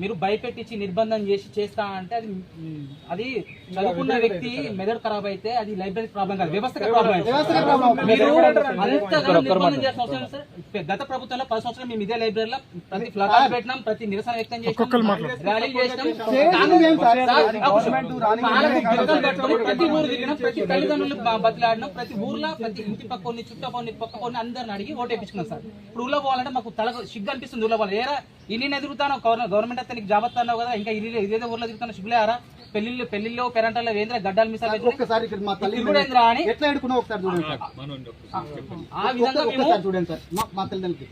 మీరు భయపెట్టించి నిర్బంధం చేసి చేస్తా అంటే అది అది చదువుకున్న వ్యక్తి మెదడు ఖరాబ్ అయితే అది లైబ్రరీ ప్రాబ్లం కాదు వ్యవస్థ గత ప్రభుత్వంలో పది సంవత్సరాలు మేము ఇదే లైబ్రరీలో ప్రతి ఫ్లాట్ పెట్టినాం ప్రతి నిరసన వ్యక్తం చేసినాం ర్యాలీ చేసినాం. ప్రతి ఊరు తిరిగినాం ప్రతి తల్లిదండ్రులు బతిలాడినాం ప్రతి ఊర్లో ప్రతి ఇంటి పక్క కొన్ని చుట్టూ కొన్ని పక్క కొన్ని అందరిని అడిగి ఓటు వేయించుకున్నాం సార్. ఇప్పుడు ఊళ్ళో పోవాలంటే మాకు తల సిగ్గు అనిపిస్తుంది ఊళ్ళో పోవాలి. ఏరా ఇన్ని ఎదుగుతాను గవర్నమెంట్ అయితే నీకు జాబ్ వస్తున్నావు కదా ఇంకా ఇది ఇదేదో ఊర్లో తిరుగుతాను సిగ్గులేరా పెళ్ళిళ్ళు పెళ్ళిళ్ళు పెరంటాల్లో వేంద్ర గడ్డాలు మిసాలు ఒక్కసారి ఇక్కడ మా తల్లి తిరుగుడేంద్రా అని? ఎట్లా ఎడుకున్నావు ఒకసారి చూడండి సార్? ఆ విధంగా మేము ఒక్కసారి చూడండి సార్. మా- తల్లిదండ్రులకి.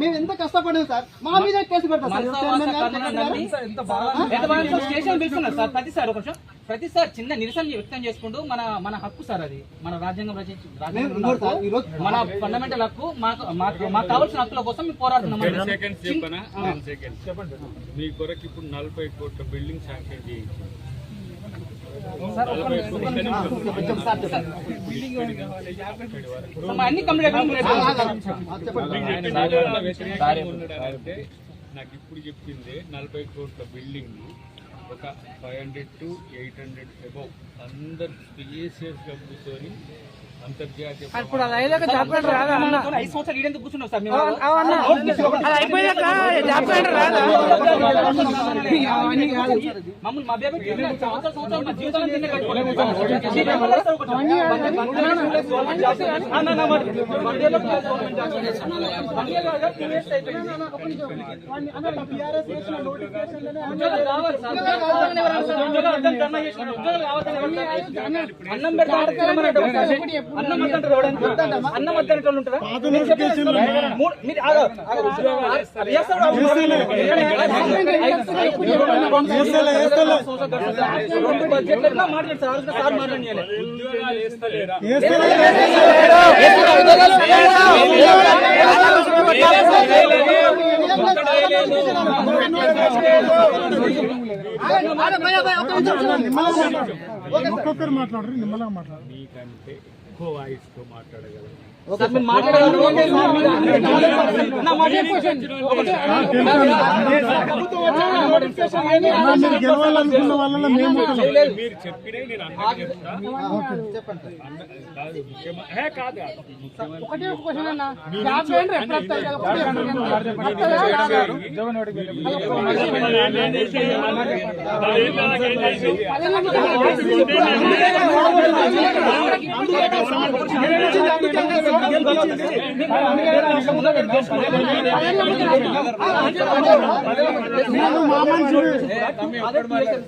మేము ఎంత సార్? మా మీద కేసు పెడతాం సార్. మనసావాస కర్ణులను నమ్మి ఎంత బాగా స్టేషన్ పిలుస్తున్నారు సార్? ప్రతిసారి ఒక నిమిషం. ప్రతిసారి చిన్న నిరసన వ్యక్తం చేసుకుంటూ మన మన హక్కు సార్ అది మన రాజ్యాంగం రచించి మన ఫండమెంటల్ హక్కు మాకు మాకు మాకు కావాల్సిన హక్కుల కోసం మేము పోరాడుతున్నాం మీ కొరకు ఇప్పుడు నలభై కోట్ల బిల్డింగ్ శాంక్షన్ అన్ని కంప్లీట్ నాకు ఇప్పుడు చెప్పింది నలభై కోట్ల బిల్డింగ్ ఒక five hundred to eight hundred above అందరు స్పేసియస్గా కూర్చొని అంతర్జాతీయ ఇప్పుడు అది అయ్యాక జాబ్ కార్డు రాదా అన్న? పెడతా. అన్నం వద్దంటారు? అన్నం వద్దని వాళ్ళు ఉంటారా? రెండు బడ్జెట్లు ఎట్లా మాట్లాడు సార్? సార్ ఒక్కొక్కరు మాట్లాడరు నిమ్మలంగా మాట్లాడరు ఎక్కువ వాయిస్తో మాట్లాడగలను మీరు చెప్పినే నేను అందరికీ చెప్తా. కాదు ముఖ్యమంత్రి జాబ్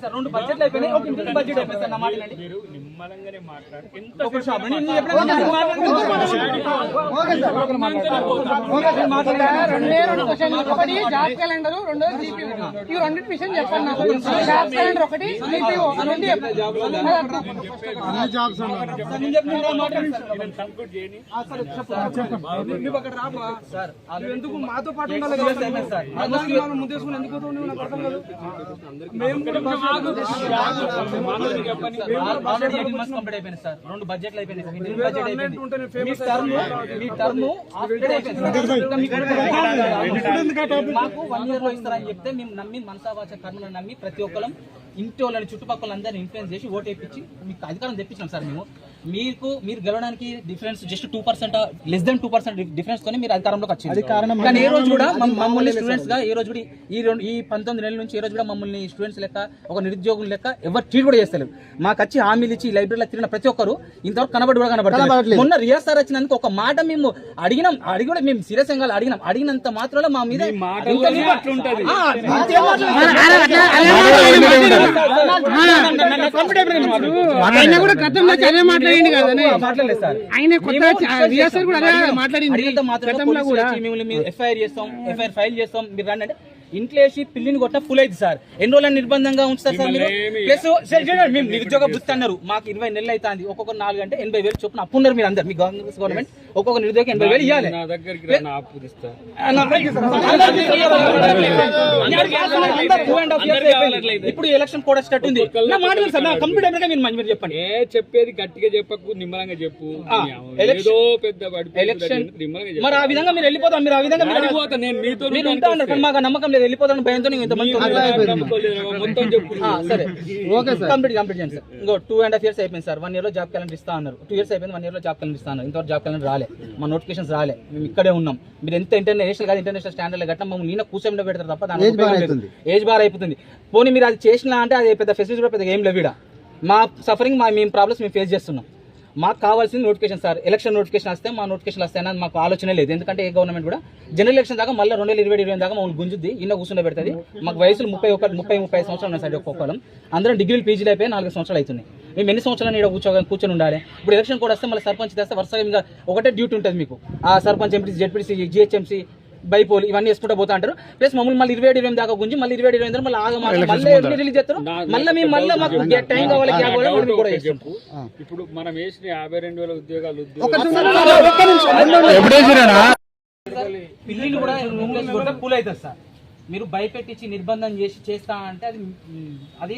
రెండు బడ్జెట్లు అయిపోయినాయి ఒక ఇంటికి బడ్జెట్ అయిపోయింది సార్ నా మాట మీరు నిమ్మలంగానే ఒకటి జాబ్ క్యాలెండర్ రెండో జీపీఓ ఈ రెండింటి విషయం చెప్పండి నాకు జాబ్ క్యాలెండర్ ఒకటి జీపీఓ రెండు చెప్పండి ఎందుకు మాతో పాటు ముందేసుకుని ఎందుకు సార్. రెండు బడ్జెట్లు మీకు వన్ ఇయర్లో ఇస్తారని చెప్తే మేము నమ్మి మనసావాచ కర్మలను నమ్మి ప్రతి ఒక్కరం ఇంటి వాళ్ళని చుట్టుపక్కల అందరిని ఇన్ఫ్లుయెన్స్ చేసి ఓటు వేయించి మీకు అధికారం తెప్పించాం సార్ మేము. మీకు మీరు గెలవడానికి difference just two percent less than two percent difference తోనే మీరు అధికారంలోకి వచ్చింది కానీ ఏ రోజు కూడా మమ్- మమ్మల్ని స్టూడెంట్స్గా ఏ రోజు కూడా ఈ రెండు ఈ పంతొమ్మిది నెలల నుంచి ఏ రోజు కూడా మమ్మల్ని స్టూడెంట్స్ లెక్క ఒక నిరుద్యోగుల లెక్క ఎవరు ట్రీట్ కూడా చేస్తలేరు మాకు వచ్చి హామీలు ఇచ్చి లైబ్రరీలో తిరిగిన ప్రతి ఒక్కరు ఇంతవరకు కనబడి కూడా కనబడలేదు మొన్న రియాజ్ సార్ వచ్చినందుకు ఒక మాట మేము అడిగినాం అడిగి కూడా మేము సీరియస్గా అడిగినాం అడిగినంత మాత్రంలో మా మీద కూడా గతంలో అదే మాట్లాడింది కదా మాట్లాడలేదు సార్. ఆయన కొత్త రియాసర్ కూడా అదే మాట్లాడింది గతంలో కూడా మేము ఎఫ్ఐఆర్ చేస్తాం ఎఫ్ఐఆర్ ఫైల్ చేస్తాం మీరు రండి అంటే ఇంట్లో వేసి పిల్లిని కొట్టిన పుల్ అయింది సార్. ఎన్ని రోజులు నిర్బంధంగా ఉంచుతారు సార్ మీరు? ప్లస్ మేము నిరుద్యోగ వృత్తి అన్నారు. మాకు ఇరవై నెలలు అవుతుంది. ఒక్కొక్క నాలుగు అంటే ఎనభై వేలు చొప్పున అప్పు ఉన్నారు మీరు అందరు. మీ కాంగ్రెస్ గవర్నమెంట్ ఒక్కొక్క నిరుద్యోగం ఎనభై వేలు ఇవ్వాలి ఇప్పుడు ఎలక్షన్ కూడా స్టార్ట్ ఉంది. నా మాట వినండి సార్ నా కంప్లీట్ అయినాక మీరు మంచి మీరు చెప్పండి. ఏ చెప్పేది గట్టిగా చెప్పకు నిమ్మలంగా చెప్పు. ఏదో ఎలక్షన్- పెద్ద మరి ఆ విధంగా మీరు వెళ్ళిపోతాం. మీరు ఆ విధంగా మీరు ఉంటా ఉన్నారు కానీ మాకు నమ్మకం లేదు వెళ్ళిపోతాను భయంతో నేను ఇంతమంది మొత్తం చెప్పు. ఆ, సరే. Okay sir. కంప్లీట్ కంప్లీట్ చేయండి సార్. ఇంకో టూ అండ్ హాఫ్ ఇయర్స్ అయిపోయింది సార్. వన్ ఇయర్లో జాబ్ క్యాలెండర్ ఇస్తా అన్నారు. టూ ఇయర్స్ అయిపోయింది వన్ ఇయర్లో జాబ్ క్యాలెండర్ ఇస్తా అన్నారు. ఇంతవరకు జాబ్ క్యాలెండర్ రాలే. మా నోటిఫికేషన్స్ రాలే. మేము ఇక్కడే ఉన్నాం. మీరు ఎంత ఇంటర్నేషనల్ కాదు ఇంటర్నేషనల్ స్టాండర్డ్ గట్ట మమ్మల్ని నేను కూర్చొని పెడతారు తప్ప దాని. ఏజ్ బార్ అయిపోతుంది. పోనీ మీరు అది చేసినా అంటే అది పెద్ద ఫెసిలిటీ కూడా పెద్ద ఏం లేవిడ మా సఫరింగ్ మా మేము ప్రాబ్లమ్స్ మేము ఫేస్ చేస్తున్నాం. మాకు కావాల్సింది నోటిఫికేషన్ సార్ ఎలక్షన్ నోటిఫికేషన్ వస్తే మా నోటిఫికేషన్ వస్తాయని అన్నది మాకు ఆలోచన లేదు. ఎందుకంటే ఏ గవర్నమెంట్ కూడా జనరల్ ఎలక్షన్ దాకా మళ్ళీ రెండు వేల ఇరవై ఇరవై దాకా మమ్మల్ని గుంజుద్ది ఇన్న కూర్చుండే పెడుతుంది. మాకు వయసులు ముప్పై ఒక ముప్పై ముప్పై సంవత్సరాలు ఉన్నాయి సార్ ఒక్కొక్కరం అందరం డిగ్రీలు పీజీలు అయిపోయి నాలుగు సంవత్సరాలు అవుతున్నాయి. మేము ఎన్ని సంవత్సరాలు ఇక్కడ కూర్చో కూర్చొని ఉండాలి? ఇప్పుడు ఎలక్షన్ కూడా వస్తే మళ్ళీ సర్పంచ్ తెస్తే వరుసగా ఇంకా ఒకటే డ్యూటీ ఉంటుంది మీకు. ఆ sarpanch MPC ZPC GHMC bypoll ఇవన్నీ వేసుకుంటూ పోతా అంటారు. ప్లస్ మమ్మల్ని మళ్ళీ ఇరవై ఇరవై దాకా గుంజి మళ్ళీ ఇరవై ఇరవై మళ్ళీ ఆగ మళ్ళీ రిలీజ్ చేస్తారు? మళ్ళీ మేము మళ్ళీ మాకు టైం కావాలి గ్యాప్ కూడా చెప్పు. ఇప్పుడు మనం వేసిన యాభై రెండు వేల ఉద్యోగాలు. పిల్లిని కూడా రూమ్లో కూల్ అవుతుంది సార్. మీరు భయపెట్టించి నిర్బంధం చేసి చేస్తా అంటే అది అది